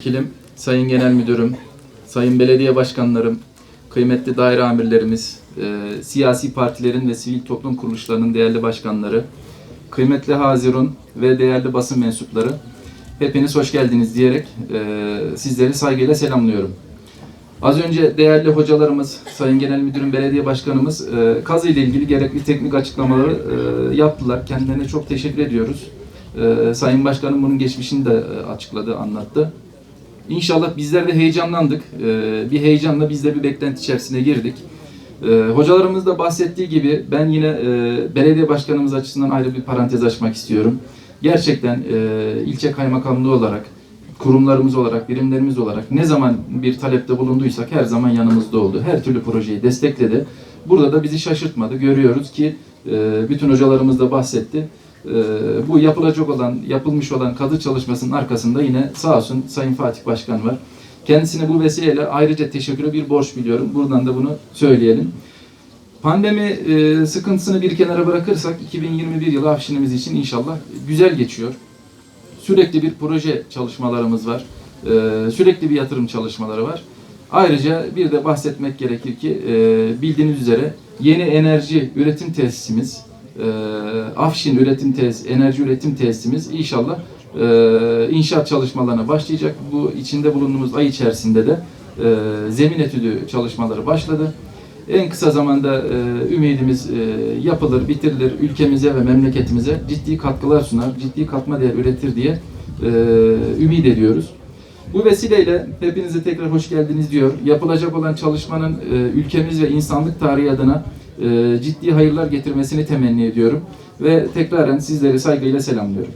Vekilim, Sayın Genel Müdürüm, Sayın Belediye Başkanlarım, kıymetli daire amirlerimiz, e, siyasi partilerin ve sivil toplum kuruluşlarının değerli başkanları, kıymetli Hazirun ve değerli basın mensupları, hepiniz hoş geldiniz diyerek e, sizleri saygıyla selamlıyorum. Az önce değerli hocalarımız, Sayın Genel Müdürüm, Belediye Başkanımız e, kazı ile ilgili gerekli teknik açıklamaları e, yaptılar. Kendilerine çok teşekkür ediyoruz. E, Sayın Başkanım bunun geçmişini de e, açıkladı, anlattı. İnşallah bizler de heyecanlandık. Ee, bir heyecanla biz de bir beklenti içerisine girdik. Ee, hocalarımız da bahsettiği gibi ben yine e, belediye başkanımız açısından ayrı bir parantez açmak istiyorum. Gerçekten e, ilçe kaymakamlığı olarak, kurumlarımız olarak, birimlerimiz olarak ne zaman bir talepte bulunduysak her zaman yanımızda oldu. Her türlü projeyi destekledi. Burada da bizi şaşırtmadı. Görüyoruz ki e, bütün hocalarımız da bahsetti. Ee, bu yapılacak olan, yapılmış olan kadı çalışmasının arkasında yine sağ olsun Sayın Fatih Başkan var. Kendisine bu vesileyle ayrıca teşekküre bir borç biliyorum. Buradan da bunu söyleyelim. Pandemi e, sıkıntısını bir kenara bırakırsak 2021 yılı Afşinimiz için inşallah güzel geçiyor. Sürekli bir proje çalışmalarımız var. Ee, sürekli bir yatırım çalışmaları var. Ayrıca bir de bahsetmek gerekir ki e, bildiğiniz üzere yeni enerji üretim tesisimiz, e, Afşin üretim tesis, enerji üretim tesisimiz inşallah e, inşaat çalışmalarına başlayacak. Bu içinde bulunduğumuz ay içerisinde de e, zemin etüdü çalışmaları başladı. En kısa zamanda e, ümidimiz e, yapılır, bitirilir, ülkemize ve memleketimize ciddi katkılar sunar, ciddi katma değer üretir diye e, ümit ediyoruz. Bu vesileyle hepinize tekrar hoş geldiniz diyor. Yapılacak olan çalışmanın e, ülkemiz ve insanlık tarihi adına ciddi hayırlar getirmesini temenni ediyorum. Ve tekraren sizleri saygıyla selamlıyorum.